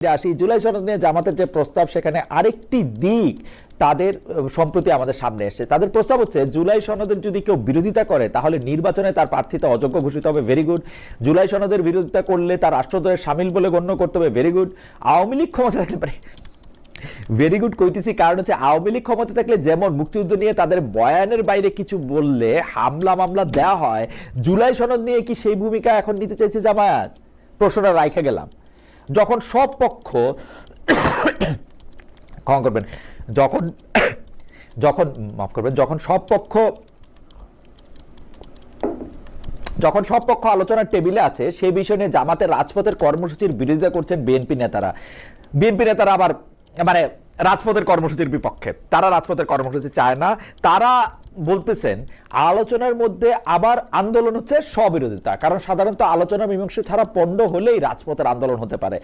আসি। জুলাই সনদ নিয়ে জামাতের যে প্রস্তাব, সেখানে আরেকটি দিক তাদের সম্প্রতি আমাদের সামনে এসেছে। তাদের প্রস্তাব হচ্ছে, জুলাই সনদের যদি কেউ বিরোধিতা করে, তাহলে নির্বাচনে তার প্রার্থিতা অযোগ্য ঘোষিত হবে। ভেরি গুড জুলাই সনদের বিরোধিতা করলে তার রাষ্ট্রদ্রোহের সামিল বলে গণ্য করতে হবে। ভেরি গুড আওয়ামী লীগ ক্ষমতা থাকতে পারে ভেরি গুড কইতেছি কারণ হচ্ছে আওয়ামী লীগ ক্ষমতা থাকলে যেমন মুক্তিযুদ্ধ নিয়ে তাদের বয়ানের বাইরে কিছু বললে, হামলা মামলা দেওয়া হয়, জুলাই সনদ নিয়ে কি সেই ভূমিকা এখন নিতে চাইছে জামায়াত? প্রশ্নটা রাইখে গেলাম। যখন সব পক্ষ ক্ষমা করবেন, যখন যখন মাফ করবেন, যখন সব পক্ষ যখন সব পক্ষ আলোচনার টেবিলে আছে সেই বিষয় নিয়ে জামাতের রাজপথের কর্মসূচির বিরোধিতা করছেন বিএনপি নেতারা। বিএনপি নেতারা আবার মানে রাজপথের কর্মসূচির বিপক্ষে। তারা রাজপথের কর্মসূচি চায় না। তারা বলতেছেন, আলোচনার মধ্যে আবার আন্দোলন হচ্ছে স্ববিরোধিতা। কারণ সাধারণত আলোচনা মীমাংসা ছাড়া পণ্ড হলেই রাজপথের আন্দোলন হতে পারে।